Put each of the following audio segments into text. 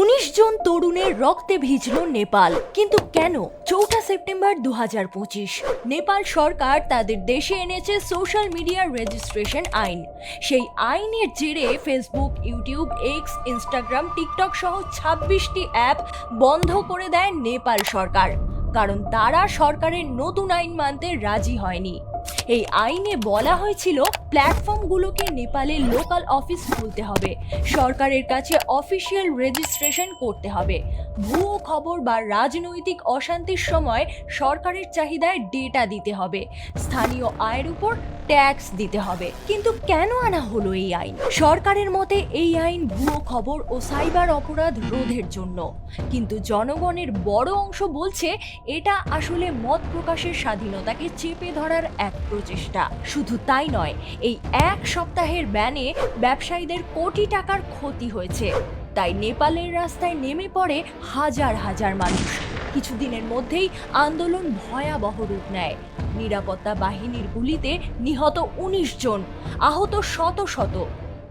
উনিশ জন তরুণের রক্তে ভিজল নেপাল। কিন্তু কেন? চৌঠা সেপ্টেম্বর দু নেপাল সরকার তাদের দেশে এনেছে সোশ্যাল মিডিয়া রেজিস্ট্রেশন আইন। সেই আইনের জেরে Facebook, YouTube, X, Instagram, TikTok সহ ছাব্বিশটি অ্যাপ বন্ধ করে দেয় নেপাল সরকার। কারণ তারা সরকারের নতুন আইন মানতে রাজি হয়নি। এই আইনে বলা হয়েছিল প্ল্যাটফর্মগুলোকে নেপালে লোকাল অফিস খুলতে হবে। সরকারের কাছে অফিসিয়াল রেজিস্ট্রেশন করতে হবে। ভুয়ো খবর বা রাজনৈতিক অশান্তির সময় সরকারের চাহিদায় ডেটা দিতে হবে। স্থানীয় আয়ের উপর ট্যাক্স দিতে হবে। কিন্তু কেন আনা হলো এই আইন? সরকারের মতে এই আইন ভুয়ো খবর ও সাইবার অপরাধ রোধের জন্য। কিন্তু জনগণের বড় অংশ বলছে, এটা আসলে মত প্রকাশের স্বাধীনতাকে চেপে ধরার এক প্রচেষ্টা। শুধু তাই নয়, এই এক সপ্তাহের ব্যানে ব্যবসায়ীদের কোটি টাকার ক্ষতি হয়েছে। তাই নেপালের রাস্তায় নেমে পড়ে হাজার হাজার মানুষ। কিছুদিনের মধ্যেই আন্দোলন ভয়াবহ রূপ নেয়। নিরাপত্তা বাহিনীর গুলিতে নিহত উনিশ জন, আহত শত শত।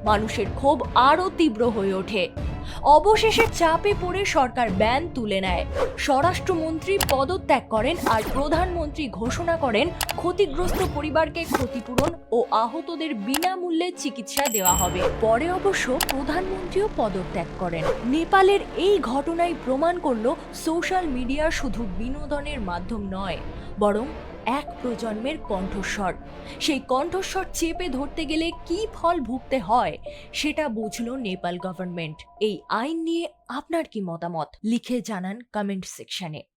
মানুষের ক্ষোভ আরও তীব্র হয়ে ওঠে। অবশেষে চাপে পড়ে সরকার ব্যান তুলে নেয়। স্বরাষ্ট্রমন্ত্রী পদত্যাগ করেন আর প্রধানমন্ত্রী ঘোষণা করেন, ক্ষতিগ্রস্ত পরিবারকে ক্ষতিপূরণ ও আহতদের বিনামূল্যে চিকিৎসা দেওয়া হবে। পরে অবশ্য প্রধানমন্ত্রীও পদত্যাগ করেন। নেপালের এই ঘটনাই প্রমাণ করল সোশ্যাল মিডিয়া শুধু বিনোদনের মাধ্যম নয়, বরং এক প্রজন্মের কণ্ঠস্বর। সেই কণ্ঠস্বর চেপে ধরতে গেলে কি ফল ভুগতে হয়, সেটা বুঝল নেপাল গভর্নমেন্ট। এই আইন নিয়ে আপনার কি মতামত? লিখে জানান কমেন্ট সেকশনে।